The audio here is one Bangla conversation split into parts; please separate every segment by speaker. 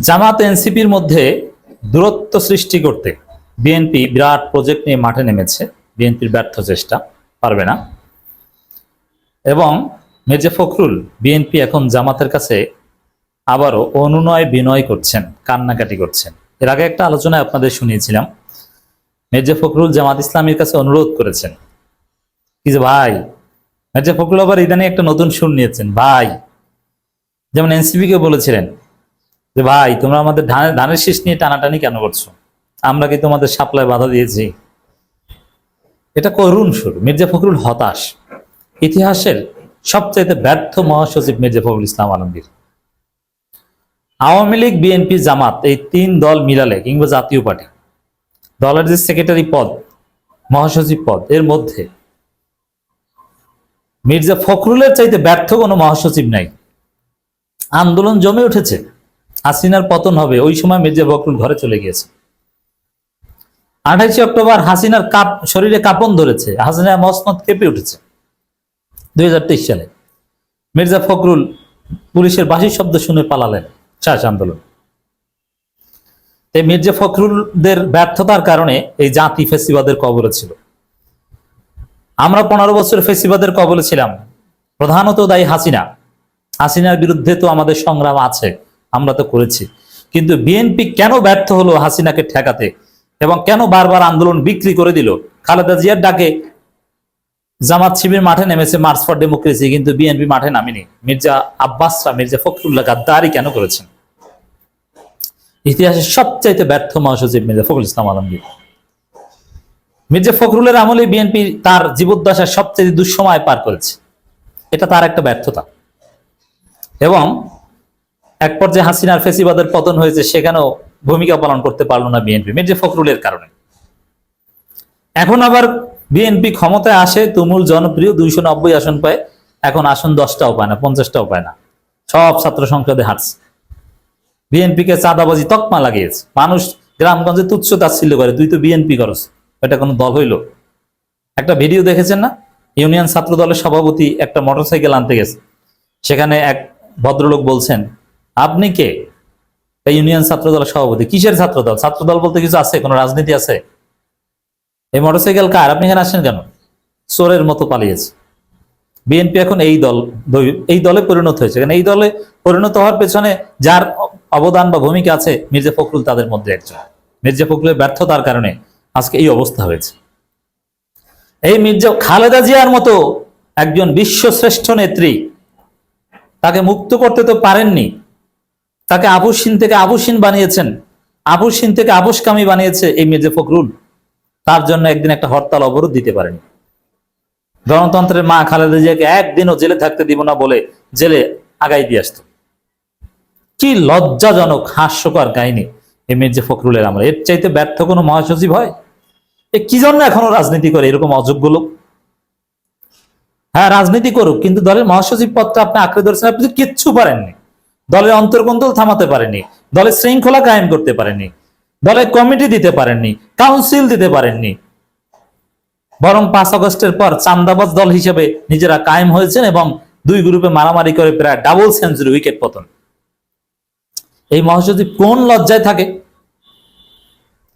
Speaker 1: জামাত এনসিপির মধ্যে দূরত্ব সৃষ্টি করতে বিএনপি বিরাট প্রজেক্ট নিয়ে মাঠে নেমেছে। বিএনপির ব্যর্থ চেষ্টা পারবে না। এবং মির্জা ফখরুল বিএনপি এখন জামাতের কাছে আবারও অনুনয় বিনয় করছেন, কান্নাকাটি করছেন। এর আগে একটা আলোচনায় আপনাদের শুনিয়েছিলাম। মির্জা ফখরুল জামাত ইসলামীর কাছে অনুরোধ করেছেন কি যে, ভাই, মির্জা ফখরুল আবার ইদানি একটা নতুন সুর নিয়েছেন, ভাই। যেমন এনসিপি কে বলেছিলেন যে ভাই, তোমরা আমাদের ধানের ধানের শীষ নিয়ে টানাটানি কেন করছ? আমরা কি তোমাদের সাপ্লাই বাধা দিয়েছি? এটা করুণ সুর মির্জা ফখরুল হতাশ। ইতিহাসের সবচাইতে ব্যর্থ মহাসচিব মির্জা ফখরুল ইসলাম আলমগীর। আওয়ামী লীগ, বিএনপি, জামাত এই তিন দল মিলালে কিংবা জাতীয় পার্টি, দলের যে সেক্রেটারি পদ, মহাসচিব পদ, এর মধ্যে মির্জা ফখরুলের চাইতে ব্যর্থ কোনো মহাসচিব নাই। আন্দোলন জমে উঠেছে। হাসিনার পতন হবে, ওই সময় মির্জা ফখরুল ঘরে চলে গিয়েছে। আঠাইশে অক্টোবর হাসিনার কাপ, শরীরে কাঁপন ধরেছে, হাসিনা মসমত কেঁপে উঠেছে। দুই সালে মির্জা ফখরুল পুলিশের বাঁশির শব্দ শুনে পালালেন চাষ আন্দোলন। এই মির্জা ফখরুলদের ব্যর্থতার কারণে এই জাতি ফেসিবাদের কবলে ছিল। আমরা পনেরো বছর ফেসিবাদের কবলে ছিলাম। প্রধানত দায়ী হাসিনা। হাসিনার বিরুদ্ধে তো আমাদের সংগ্রাম আছে। আমরা তো করেছি। কিন্তু বিএনপি কেন ব্যর্থ হলো হাসিনাকে ঠেকাতে? এবং কেন বারবার আন্দোলন বিক্রি করে দিল? খালেদা জিয়ার ডাকে জামাত শিবির মাঠে নেমেছে মার্চ ফর ডেমোক্রেসি কিন্তু বিএনপি মাঠে নামেনি। মির্জা আব্বাসরা, মির্জা ফখরুল্লাহ গাদ্দারি কেন করেছেন? ইতিহাসের সবচাইতে ব্যর্থ মহাসচিব মির্জা ফখরুল ইসলাম আলমগীর। মির্জা ফখরুলের আমলে বিএনপি তার জীবদ্দশার সবচেয়ে দুঃসময় পার করেছে। এটা তার একটা ব্যর্থতা। এবং এক পর্যায়ে হাসিনার ফেসিবাদের পতন হয়েছে, সেখানেও ভূমিকা পালন করতে পারল না বিএনপি, মির্জা ফখরুলের কারণে। এখন আবার বিএনপি ক্ষমতায় আসে, তুমুল জনপ্রিয়, দুইশো নব্বই আসন পায়, এখন আসন দশটাও পায় না, পঞ্চাশটাও পায় না। সব ছাত্র সংসদে হাঁটছে। বিএনপিকে চাঁদাবাজি তকমা লাগিয়েছে। মানুষ গ্রামগঞ্জে তুচ্ছ তাচ্ছিল্য করে, তুই তো বিএনপি করস, এটা কোনো দল হইল? একটা ভিডিও দেখেছেন না? ইউনিয়ন ছাত্র দলের সভাপতি একটা মোটরসাইকেল আনতে গেছে। সেখানে এক ভদ্রলোক বলছেন আপনি কে? ইউনিয়ন ছাত্র দলের সভাপতি। কিসের ছাত্র দল ছাত্র দল বলতে কিছু আছে? কোনো রাজনীতি আছে? এই মোটরসাইকেল কার? আপনি এখানে আসেন কেন? চোরের মতো পালিয়েছে। বিএনপি এখন এই দল এই দলে পরিণত হয়েছে। কারণ এই দলে পরিণত হওয়ার পেছনে যার অবদান বা ভূমিকা আছে মির্জা ফখরুল তাদের মধ্যে একজন। মির্জা ফখরুলের ব্যর্থতার কারণে আজকে এই অবস্থা হয়েছে। এই মির্জা খালেদা জিয়ার মতো একজন বিশ্বশ্রেষ্ঠ নেত্রী তাকে মুক্ত করতে তো পারেননি তাকে আবুসিন থেকে আবুসিন বানিয়েছেন। আবুসিন থেকে আবুসকামী বানিয়েছে এই মির্জা ফখরুল। তার জন্য একদিন একটা হরতাল অবরোধ দিতে পারেনি। গণতন্ত্রের মা খালেদা জিয়াকে একদিনও জেলে থাকতে দিব না বলে জেলে আগাই দিয়ে আসতো। কি লজ্জাজনক, হাস্যকর কাহিনী এই মির্জা ফখরুলের আমরা এর চাইতে ব্যর্থ কোনো মহাসচিব হয়? এ কি জন্য এখনও রাজনীতি করে এরকম অযোগ্য লোক? হ্যাঁ রাজনীতি করুক, কিন্তু দলের মহাসচিব পদটা আপনি আঁকড়ে ধরেছেন, আপনি কিচ্ছু পারেননি। দলের অন্তর্কন্দল থামাতে পারেনি দলের শৃঙ্খলা কায়েম করতে পারেননি, দলের কমিটি দিতে পারেননি, কাউন্সিল দিতে পারেননি। বরং পাঁচ আগস্টের পর চান্দাবাজ দল হিসেবে নিজেরা কায়েম হয়েছেন এবং দুই গ্রুপে মারামারি করে প্রায় ডাবল সেঞ্চুরি উইকেট পতন। এই মহাসচিব কোন লজ্জায় থাকে?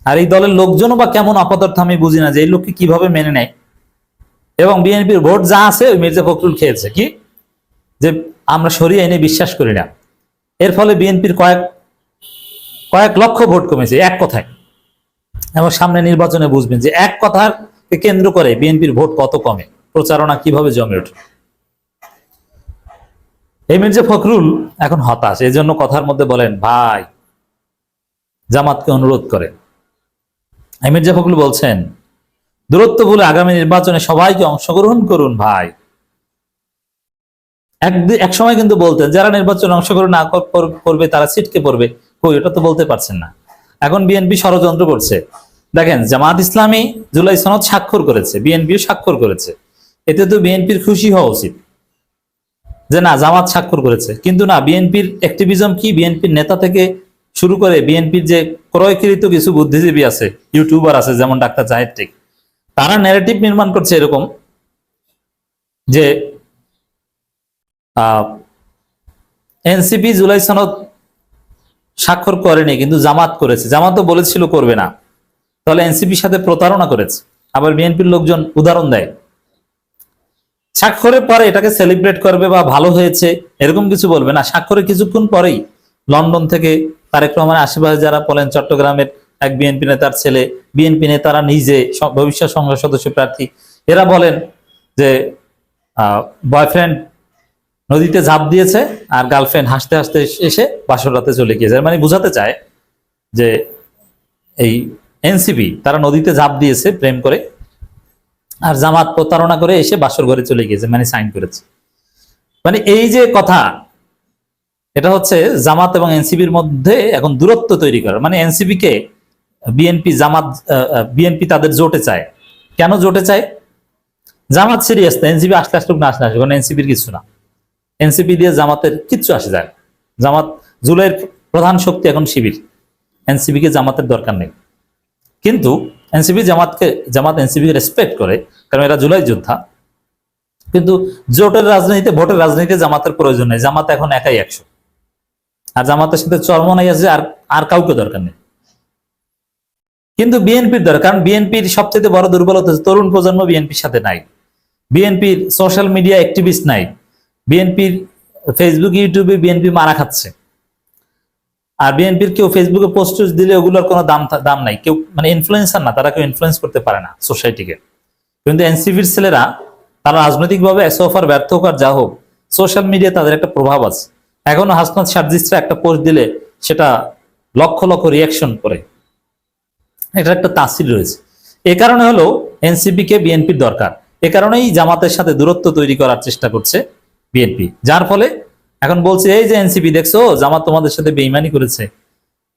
Speaker 1: আর এই দলের লোকজনও বা কেমন আপাতত আমি বুঝি না যে এই লোককে কীভাবে মেনে নেয়। এবং বিএনপির ভোট যা আছে ওই মির্জা ফখরুল খেয়েছে, কি? যে আমরা সরিয়ে এনে বিশ্বাস করি না। এর ফলে বিএনপির কয়েক কয়েক লক্ষ ভোট কমেছে এক কথায়। এবং সামনে নির্বাচনে বুঝবেন যে এক কথার কেন্দ্র করে বিএনপির ভোট কত কমে, প্রচারণা কীভাবে জমে ওঠে। এই মির্জা ফখরুল এখন হতাশ এই জন্য কথার মধ্যে বলেন, ভাই, জামাতকে অনুরোধ করেন। এই মির্জা ফখরুল বলছেন, দূরত্ব বলে আগামী নির্বাচনে সবাইকে অংশগ্রহণ করুন, ভাই। এক সময় কিন্তু বলতেন, যারা নির্বাচনে অংশগ্রহণ না কর- করবে, তারা ছিটকে পড়বে। কই এটা তো বলতে পারছেন না। এখন বিএনপি ষড়যন্ত্র করছে। দেখেন, জামাত ইসলামী জুলাই সনদ স্বাক্ষর করেছে, বিএনপিও স্বাক্ষর করেছে। এতে তো বিএনপির খুশি হওয়া উচিত। যে না, জামাত স্বাক্ষর করেছে। কিন্তু না, বিএনপির অ্যাক্টিভিজম কি? বিএনপির নেতা থেকে শুরু করে বিএনপির যে ক্রয়কৃত কিছু বুদ্ধিজীবী আছে ইউটিউবার আছে, যেমন ডাক্তার জাহেদ টেক, তারা ন্যারেটিভ নির্মাণ করছে এরকম যে এনসিপি জুলাই সনদ স্বাক্ষর করেনি, কিন্তু জামাত করেছে। জামাত তো বলেছিল করবে না। তাহলে এনসিপির সাথে প্রতারণা করেছে। আবার বিএনপির লোকজন উদাহরণ দেয়। স্বাক্ষরের পরে এটাকে সেলিব্রেট করবে বা ভালো হয়েছে, এরকম কিছু বলবে না। স্বাক্ষরের কিছুক্ষণ পরেই লন্ডন থেকে তারেক রহমানের আশেপাশে যারা বলেন, চট্টগ্রামের এক বিএনপি নেতার ছেলে, বিএনপি নেতারা নিজে ভবিষ্যৎ সংসদ সদস্য প্রার্থী, এরা বলেন যে বয়ফ্রেন্ড নদীতে ঝাঁপ দিয়েছে আর গার্লফ্রেন্ড হাসতে হাসতে এসে বাসর রাতে চলে গিয়েছে। মানে বোঝাতে চায় যে এই এনসিপি, তারা নদীতে ঝাঁপ দিয়েছে প্রেম করে আর জামাত প্রতারণা করে এসে বাসর ঘরে চলে গিয়েছে মানে সাইন করেছে। মানে এই যে কথা, এটা হচ্ছে জামাত এবং এনসিপির মধ্যে এখন দূরত্ব তৈরি করা মানে এনসিপি কে বিএনপি জামাত বিএনপি তাদের জোটে চায়। কেন জোটে চায়? জামাত সিরিয়াস এনসিপি আসতে আসতে না আসলে আসে কারণ এনসিপির কিছু না। এনসিপি দিয়ে জামাতের কিচ্ছু আসে যায়। জামাত জুলাইয়ের প্রধান শক্তি এখন শিবির। এনসিপি কে জামাতের দরকার নেই। কিন্তু এনসিপি জামাতকে, জামাত এনসিপি রেসপেক্ট করে, কারণ এরা জুলাই যোদ্ধা। কিন্তু জোটের রাজনীতিতে, ভোটের রাজনীতিতে জামাতের প্রয়োজন নেই। জামাত এখন একাই একশো। আর জামাতের সাথে চরমনাই আছে, আর আর কাউকে দরকার নেই। কিন্তু বিএনপির দরকার বিএনপির সবচেয়ে বড় দুর্বলতা তরুণ প্রজন্ম বিএনপির সাথে নাই। বিএনপির সোশ্যাল মিডিয়া অ্যাক্টিভিস্ট নাই। বিএনপির ফেসবুক ইউটিউবে বিএনপি মারা খাচ্ছে। আর বিএনপির কেউ ফেসবুকে পোস্ট দিলে ওগুলোর কোনো দাম দাম নাই। কেউ মানে ইনফ্লুয়েন্সার না, তারা কেউ ইনফ্লুয়েন্স করতে পারে না সোসাইটিকে কিন্তু এনসিপির ছেলেরা, তারা রাজনৈতিকভাবে এসওফার ব্যর্থ হোক আর যা হোক সোশ্যাল মিডিয়া তাদের একটা প্রভাব আছে। এখনও হাসনাত সার্জিসরা একটা পোস্ট দিলে সেটা লক্ষ লক্ষ রিয়াকশন করে। এটা একটা তাসির রয়েছে। এ কারণে হলো এনসিপি কে বিএনপির দরকার। এ কারণেই জামাতের সাথে দূরত্ব তৈরি করার চেষ্টা করছে বিএনপি। যার ফলে এখন বলছে, এই যে এনসিপি, দেখছ? জামাত তোমাদের সাথে বেইমানি করেছে।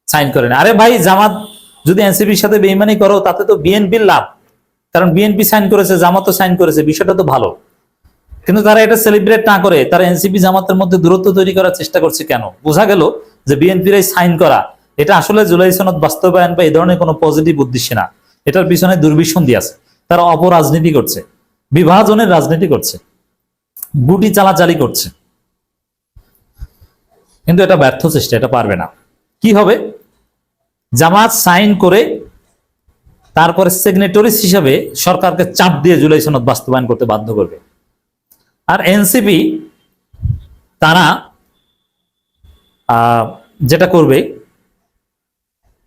Speaker 1: সাইন করেন আরে ভাই, জামাত যদি এনসিপির সাথে বেইমানি করো, তাতে তো বিএনপির লাভ। কারণ বিএনপি সাইন করেছে, জামাতও সাইন করেছে, বিষয়টা তো ভালো। কিন্তু তারা এটা সেলিব্রেট না করে, তারা এনসিপি জামাতের মধ্যে দূরত্ব তৈরি করার চেষ্টা করছে কেন? বোঝা গেল যে বিএনপির এই সাইন করা, এটা আসলে জুলাই সনদ বাস্তবায়ন বা এই ধরনের কোনো পজিটিভ উদ্দেশ্যে না। এটার পিছনে দুর্বিসন্ধি আছে। তারা অপরাজনীতি করছে, বিভাজনের রাজনীতি করছে। গুটি চালাচালি করছে। কিন্তু এটা ব্যর্থ চেষ্টা, এটা পারবে না। কি হবে? জামাত সাইন করে তারপরে সিগনেটরিস হিসাবে সরকারকে চাপ দিয়ে জুলাই সনদ বাস্তবায়ন করতে বাধ্য করবে। আর এনসিপি তারা যেটা করবে,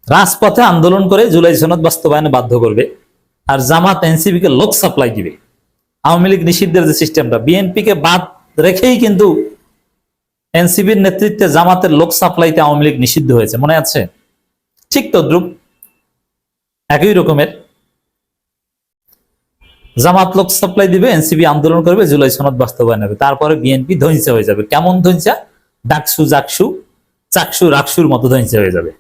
Speaker 1: রাজপথে আন্দোলন করে জুলাই সনদ বাস্তবায়নে বাধ্য করবে। আর জামাত এনসিপি কে লোক সাপ্লাই দিবে। আওয়ামী লীগ নিষিদ্ধের যে সিস্টেমটা বিএনপি কে বাদ রেখেই কিন্তু এনসিপির নেতৃত্বে জামাতের লোক সাপ্লাইতে আওয়ামী লীগ নিষিদ্ধ হয়েছে, মনে আছে? ঠিক তদ্রুপ, একই রকমের। জামাত লোক সাপ্লাই দিবে এনসিবি আন্দোলন করবে, জুলাই সনদ বাস্তবায়ন হবে। তারপরে বিএনপি ধ্বংসা হয়ে যাবে। কেমন ধ্বংসা? ডাকসু, জাকসু, চাকসু, রাকসুর মতো ধ্বংসা হয়ে যাবে।